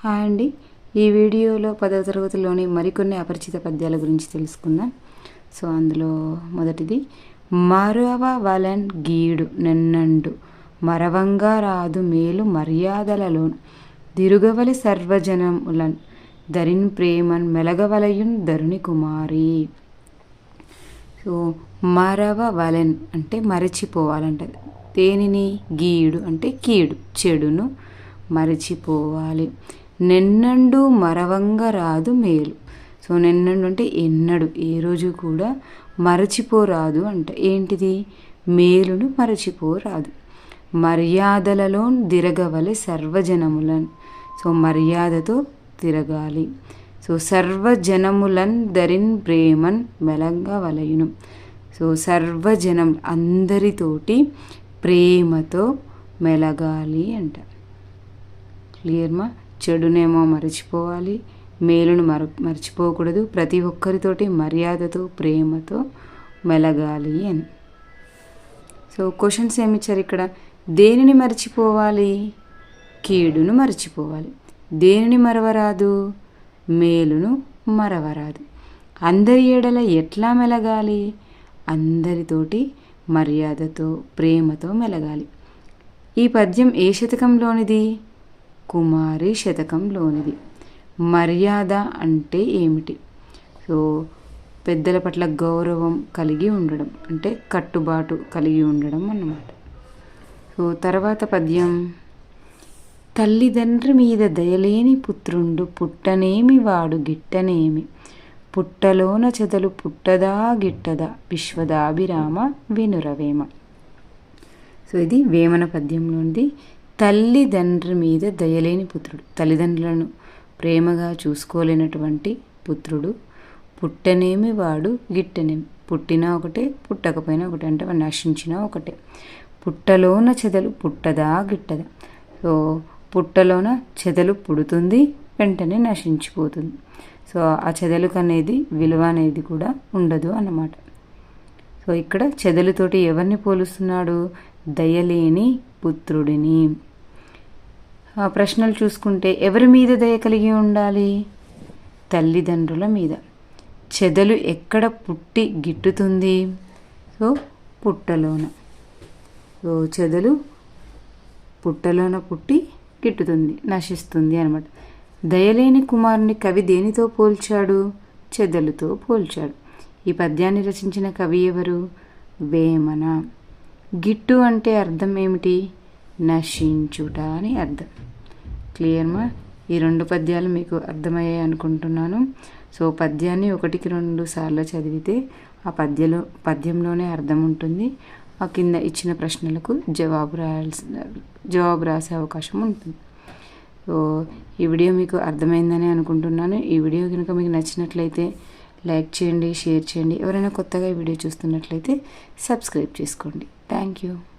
Hi అండి. ఈ వీడియోలో పదవ తరగతిలోని మరికొన్ని అపరిచిత పద్యాల గురించి తెలుసుకుందాం. సో అందులో మొదటిది మరవ వలన్ గీడు నిన్నండు మరవంగా రాదు మేలు మర్యాదలలోను దిరుగవలి సర్వజనములన్ ధరిన్ ప్రేమన్ మెలగవలయున్ ధరుని కుమారి. సో మరవ వలెన్ అంటే మరచిపోవాలంట దేనిని గీడు అంటే కీడు చెడును మరచిపోవాలి. నిన్నండు మరవంగా రాదు మేలు. సో నిన్నండు అంటే ఎన్నడు. ఏ రోజు కూడా మరచిపోరాదు అంట. ఏంటిది? మేలును మరచిపోరాదు మర్యాదలలో తిరగవలె సర్వజనములను. సో మర్యాదతో తిరగాలి. సో సర్వజనములన్ ధరిన్ ప్రేమన్ మెలంగవలయును సో సర్వజనం అందరితోటి ప్రేమతో మెలగాలి అంట. క్లియర్మా చెడునేమో మరచిపోవాలి. మేలును మర మర్చిపోకూడదు. ప్రతి ఒక్కరితోటి మర్యాదతో ప్రేమతో మెలగాలి అని. సో క్వశ్చన్స్ ఏమిచ్చారు ఇక్కడ? దేనిని మర్చిపోవాలి? కీడును మర్చిపోవాలి. దేనిని మరవరాదు? మేలును మరవరాదు. అందరి ఏడల ఎట్లా మెలగాలి? అందరితోటి మర్యాదతో ప్రేమతో మెలగాలి. ఈ పద్యం ఏ శతకంలోనిది? కుమారి శతకంలోనిది. మర్యాద అంటే ఏమిటి? సో పెద్దల పట్ల గౌరవం కలిగి ఉండడం అంటే కట్టుబాటు కలిగి ఉండడం అన్నమాట. సో తర్వాత పద్యం. తల్లిదండ్రి మీద దయలేని పుత్రుండు పుట్టనేమి వాడు గిట్టనేమి. పుట్టలోన చెదలు పుట్టదా గిట్టదా విశ్వదాభిరామ వినురవేమ. సో ఇది వేమన పద్యంలోనిది. తల్లిదండ్రి మీద దయలేని పుత్రుడు. తల్లిదండ్రులను ప్రేమగా చూసుకోలేనటువంటి పుత్రుడు. పుట్టనేమి వాడు గిట్టనేమి. పుట్టినా ఒకటే పుట్టకపోయినా ఒకటే అంటే వాడు నశించినా ఒకటే. పుట్టలోన చెదలు పుట్టదా గిట్టదా? సో పుట్టలోన చెదలు పుడుతుంది వెంటనే నశించిపోతుంది. సో ఆ చెదలుకు అనేది విలువ అనేది కూడా ఉండదు అన్నమాట. సో ఇక్కడ చెదలుతోటి ఎవరిని పోలుస్తున్నాడు? దయలేని పుత్రుడిని. ప్రశ్నలు చూసుకుంటే ఎవరి మీద దయ కలిగి ఉండాలి? తల్లిదండ్రుల మీద. చెదలు ఎక్కడ పుట్టి గిట్టుతుంది? సో పుట్టలోన. సో చెదలు పుట్టలోన పుట్టి గిట్టుతుంది నశిస్తుంది అనమాట దయలేని కుమారుని కవి దేనితో పోల్చాడు? చెదలుతో పోల్చాడు. ఈ పద్యాన్ని రచించిన కవి ఎవరు? వేమన. గిట్టు అంటే అర్థం ఏమిటి? నశించుట అని అర్థం. క్లియర్మా ఈ రెండు పద్యాలు మీకు అర్థమయ్యాయి అనుకుంటున్నాను. సో పద్యాన్ని ఒకటికి రెండు సార్లు చదివితే ఆ పద్యలో పద్యంలోనే అర్థం ఉంటుంది. ఆ కింద ఇచ్చిన ప్రశ్నలకు జవాబు రాయాల్సిన జవాబు రాసే అవకాశం ఉంటుంది. సో ఈ వీడియో మీకు అర్థమైందని అనుకుంటున్నాను. ఈ వీడియో కనుక మీకు నచ్చినట్లయితే లైక్ చేయండి షేర్ చేయండి. ఎవరైనా కొత్తగా ఈ వీడియో చూస్తున్నట్లయితే సబ్స్క్రైబ్ చేసుకోండి. Thank you